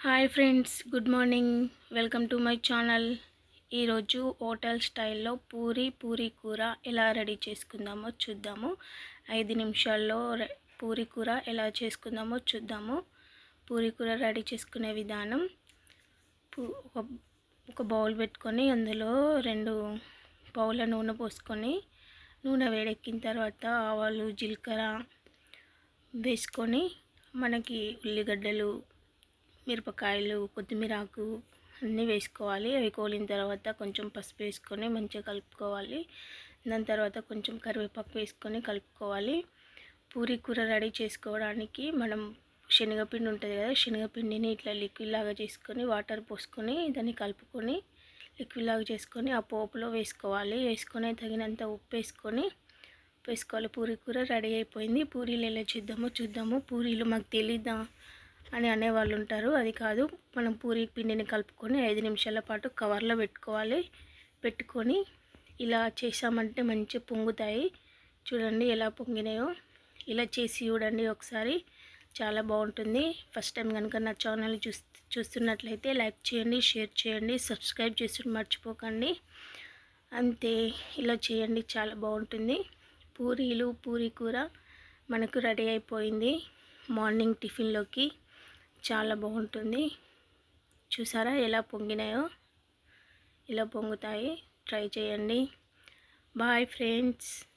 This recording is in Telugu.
Hi friends good morning. Welcome to my channel. ఈరోజు హోటల్ స్టైల్లో పూరి పూరి కూర ఎలా రెడీ చేసుకుందామో చూద్దాము. ఐదు నిమిషాల్లో పూరి కూర ఎలా చేసుకుందామో చూద్దాము. పూరి కూర రెడీ చేసుకునే విధానం. ఒక ఒక బౌల్ పెట్టుకొని అందులో రెండు పౌల నూనె పోసుకొని నూనె వేడెక్కిన తర్వాత ఆవాలు జీలకర్ర వేసుకొని మనకి ఉల్లిగడ్డలు మిరపకాయలు కొత్తిమీర ఆకు అన్నీ వేసుకోవాలి. అవి కోలిన తర్వాత కొంచెం పసుపు వేసుకొని మంచిగా కలుపుకోవాలి. దాని తర్వాత కొంచెం కరివేపాకు వేసుకొని కలుపుకోవాలి. పూరి కూర రెడీ చేసుకోవడానికి మనం శనగపిండి ఉంటుంది కదా శనగపిండిని ఇట్లా లిక్విడ్ లాగా చేసుకొని వాటర్ పోసుకొని దాన్ని కలుపుకొని లిక్విడ్ లాగా చేసుకొని ఆ పోపులో వేసుకోవాలి. వేసుకొని తగినంత ఉప్పు వేసుకొని వేసుకోవాలి. పూరి కూర రెడీ అయిపోయింది. పూరీలు ఎలా చేద్దామో చూద్దాము. పూరీలు మాకు తెలీదా? అని అనేవాళ్ళు ఉంటారు అది కాదు మనం పూరి పిండిని కలుపుకొని ఐదు నిమిషాల పాటు కవర్లో పెట్టుకోవాలి. పెట్టుకొని ఇలా చేసామంటే మంచిగా పొంగుతాయి. చూడండి ఎలా పొంగినాయో. ఇలా చేసి చూడండి ఒకసారి. చాలా బాగుంటుంది. ఫస్ట్ టైం కనుక నా ఛానల్ చూస్ చూస్తున్నట్లయితే లైక్ చేయండి షేర్ చేయండి సబ్స్క్రైబ్ చేసి మర్చిపోకండి. అంతే ఇలా చేయండి. చాలా బాగుంటుంది. పూరీలు పూరీ కూర మనకు రెడీ అయిపోయింది. మార్నింగ్ టిఫిన్లోకి. చాలా బాగుంటుంది. చూసారా ఎలా పొంగినాయో? ఇలా పొంగుతాయి? ట్రై చేయండి. Bye friends.